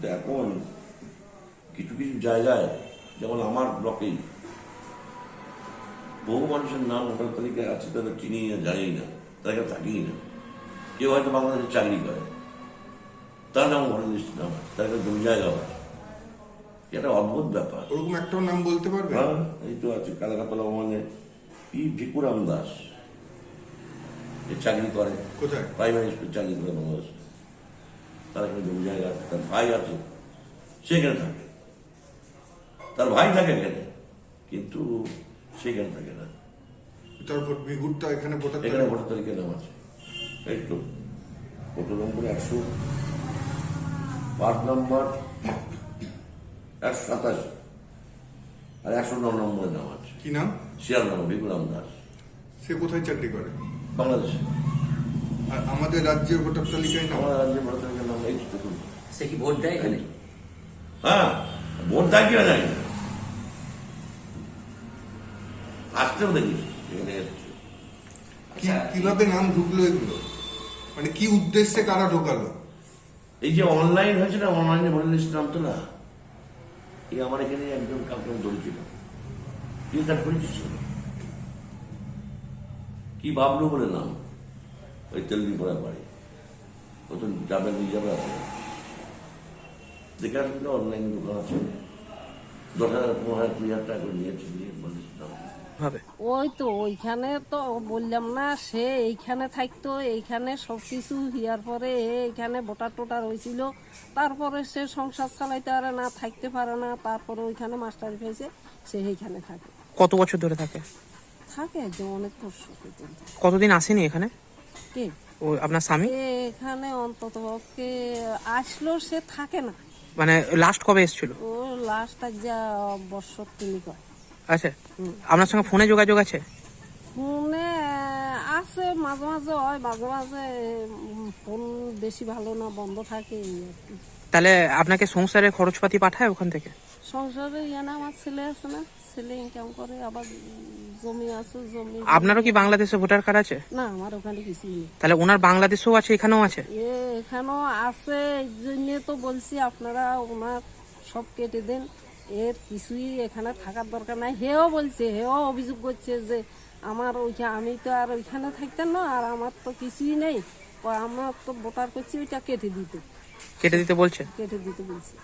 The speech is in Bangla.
কিন্তু এখন কিছু কিছু জায়গায় যেমন আমার ব্লকেই বহু মানুষের নাম ভোটার তালিকায় আছে তাদের চিনি না জানি না তাদের থাকেই না। কেউ হয়তো বাংলাদেশে চাকরি করে তার নাম ভোটার লিস্টে নাম আছে তার কাছে জমি জায়গা আছে এটা অদ্ভুত ব্যাপার। ওরকম একটাও নাম বলতে পারবে? হ্যাঁ এই তো আছে কালাকাতলা মানে পি ভিকুরাম দাস। চাকরি করে কোথায়? প্রাইমারি স্কুল চাকরি করে বাংলাদেশে। তার এখানে জমি জায়গা আছে তার ভাই আছে সে এখানে থাকে। তার ভাই থাকে এখানে কিন্তু সেখানে থাকে না। তারপর বিহুরটা এখানে ভোটার এখানে ভোটার তালিকায় নাম আছে? এই তো কত নম্বর একশো পাঁচ নম্বর একশো সাতাশ আর একশো ন নম্বরের নাম আছে। কি নাম? শিয়ার নাম বিকুরাম দাস। সে কোথায় চাকরি করে? বাংলাদেশে। আর আমাদের রাজ্যের ভোটার তালিকায় নাম আমার রাজ্যে ভোটার তালিকার নাম দেখুন। সে কি ভোট দেয় এখানে? হ্যাঁ ভোট দেয় কিনা জানি আসতেও এখানে কীভাবে নাম ঢুকলো এগুলো? মানে কি উদ্দেশ্যে কারা ঢোকালো? এই যে অনলাইন হয়েছে না অনলাইনে ভোটার লিস্ট নাম তো না। এই আমার এখানে একজন কাউকে ধরেছিল কি কাজ করেছিস কি ভাবলো বলে নাম? ওই তেলদি পড়া বাড়ি। ও তো যাবে নিয়ে যাবে আসবে। দেখে আসবে অনলাইন দোকান আছে। দশ হাজার পনেরো হাজার কুড়ি হাজার টাকা করে নিয়েছে নিয়ে ভাবে ওই তো ওইখানে তো বললাম না সে এইখানে থাকতো এইখানে সব কিছু। হইয়ার পরে এ এইখানে ভোটার টোটার হয়েছিল। তারপরে সে সংসার চালাইতে পারে না থাকতে পারে না। তারপরে ওইখানে মাস্টার পেয়েছে সে এইখানে থাকে। কত বছর ধরে থাকে? থাকে যে অনেক পর্যন্ত। কতদিন আসেনি এখানে? কে? ও আপনার স্বামী? এখানে অন্তত পক্ষে আসলো সে থাকে না। মানে লাস্ট কবে এসেছিল? ও লাস্ট যা বছর তিনি কয় আচ্ছা। আপনার সঙ্গে ফোনে যোগাযোগ আছে? ফোনে আছে মাঝে মাঝে হয় মাঝে মাঝে ফোন বেশি ভালো না বন্ধ থাকে কি। তাহলে আপনাকে সংসারের খরচপাতি পাঠায় ওখান থেকে? সংসারে ইয়ানা আমার ছেলে আছে না ছেলে ইনকাম করে আবার জমি আছে জমি আপনারও কি বাংলাদেশে ভোটার কার্ড আছে? না আমার ওখানে কিছুই নেই। তাহলে ওনার বাংলাদেশেও আছে এখানেও আছে? এ এখানেও আছে এই জন্য তো বলছি আপনারা ওনার সব কেটে দেন। এর কিছুই এখানে থাকার দরকার নাই। হেও বলছে হেও অভিযোগ করছে যে আমার ওইখানে আমি তো আর ওইখানে থাকতাম না আর আমার তো কিছুই নেই। আমার তো ভোটার করছি ওইটা কেটে দিতে। কেটে দিতে বলছে? কেটে দিতে বলছি।